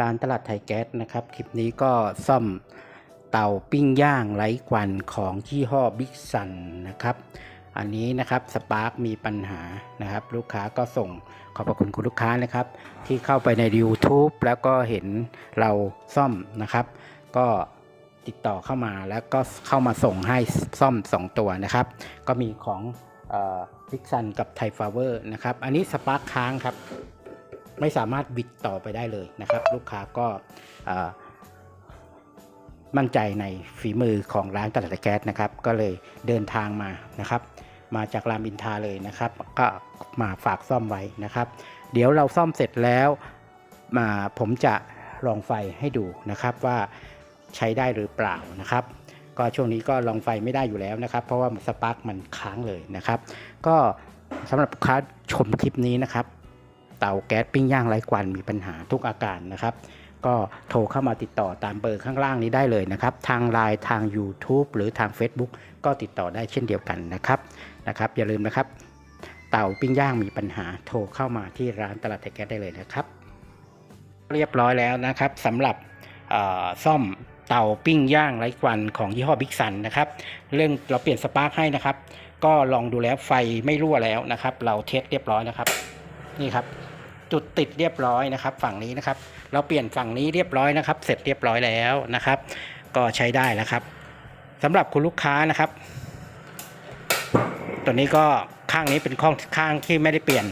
ร้านตลาดไทยแก๊สนะครับ คลิปนี้ก็ซ่อมเตาปิ้งย่างไร้ควันของยี่ห้อบิ๊กซันนะครับ อันนี้นะครับสปาร์กมีปัญหานะครับ ลูกค้าก็ส่งขอบพระคุณคุณลูกค้านะครับ ที่เข้าไปใน YouTube แล้วก็เห็นเราซ่อมนะครับ ก็ติดต่อเข้ามาแล้วก็เข้ามาส่งให้ซ่อม 2 ตัวนะครับ ก็มีของบิ๊กซันกับไทฟาวเวอร์นะครับ อันนี้สปาร์กค้างครับ ไม่สามารถบิดต่อไปได้เลยนะครับ ลูกค้าก็มั่นใจในฝีมือของร้านตลาดแก๊สนะครับ ก็เลยเดินทางมานะครับ มาจากรามอินทาเลยนะครับ ก็มาฝากซ่อมไว้นะครับ เดี๋ยวเราซ่อมเสร็จแล้วมาผมจะลองไฟให้ดูนะครับว่าใช้ได้หรือเปล่านะครับ ก็ช่วงนี้ก็ลองไฟไม่ได้อยู่แล้วนะครับ เพราะว่าสปาร์กมันค้างเลยนะครับ ก็สำหรับลูกค้าชมคลิปนี้นะครับ เตาแก๊สปิ้งย่างไร้ควันมีปัญหาทุกอาการนะครับ ก็โทรเข้ามาติดต่อตามเบอร์ข้างล่างนี้ได้เลยนะครับ ทางไลน์ทาง YouTube หรือทาง Facebook ก็ติดต่อได้เช่นเดียวกันนะครับนะครับ อย่าลืมนะครับ เตาปิ้งย่างมีปัญหาโทรเข้ามาที่ร้านตลาดไทยแก๊สได้เลยนะครับ เรียบร้อยแล้วนะครับสำหรับซ่อมเตาปิ้งย่างไร้ควันของยี่ห้อบิ๊กซันนะครับ เรื่องเราเปลี่ยนสปาร์คให้นะครับ ก็ลองดูแล้วไฟไม่รั่วแล้วนะครับ เราเทสเรียบร้อยนะครับ นี่ครับ จุดติดเรียบร้อยนะครับ ฝั่งนี้นะครับ เราเปลี่ยนฝั่งนี้เรียบร้อยนะครับ เสร็จเรียบร้อยแล้วนะครับ ก็ใช้ได้แล้วครับสำหรับคุณลูกค้านะครับ ตัวนี้ก็ข้างนี้เป็นข้างข้างที่ไม่ได้เปลี่ยน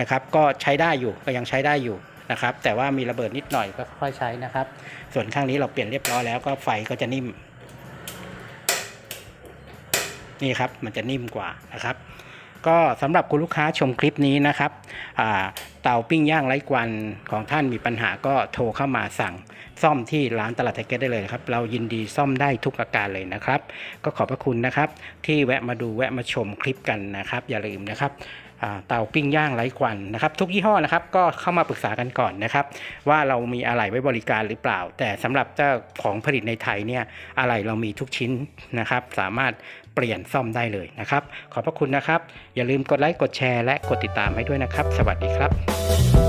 นะครับ ก็ใช้ได้อยู่ก็ยังใช้ได้อยู่นะครับ แต่ว่ามีระเบิดนิดหน่อยก็ค่อยใช้นะครับ ส่วนข้างนี้เราเปลี่ยนเรียบร้อยแล้วก็ไฟก็จะนิ่มนี่ครับมันจะนิ่มกว่านะครับ ก็สำหรับคุณลูกค้าชมคลิปนี้นะครับเตาปิ้งย่างไร้ควันของท่านมีปัญหาก็โทรเข้ามาสั่ง ซ่อมที่ร้านตลาดไทเกตได้เลยครับ เรายินดีซ่อมได้ทุกอาการเลยนะครับ ก็ขอบพระคุณนะครับ ที่แวะมาดูแวะมาชมคลิปกันนะครับ อย่าลืมนะครับ เตาปิ้งย่างไร้ควันนะครับทุกยี่ห้อนะครับก็เข้ามาปรึกษากันก่อนนะครับ ว่าเรามีอะไรไว้บริการหรือเปล่า แต่สำหรับเจ้าของผลิตในไทยเนี่ยอะไรเรามีทุกชิ้นนะครับ สามารถเปลี่ยนซ่อมได้เลยนะครับ ขอบพระคุณนะครับ อย่าลืมกดไลค์กดแชร์และกดติดตามให้ด้วยนะครับ สวัสดีครับ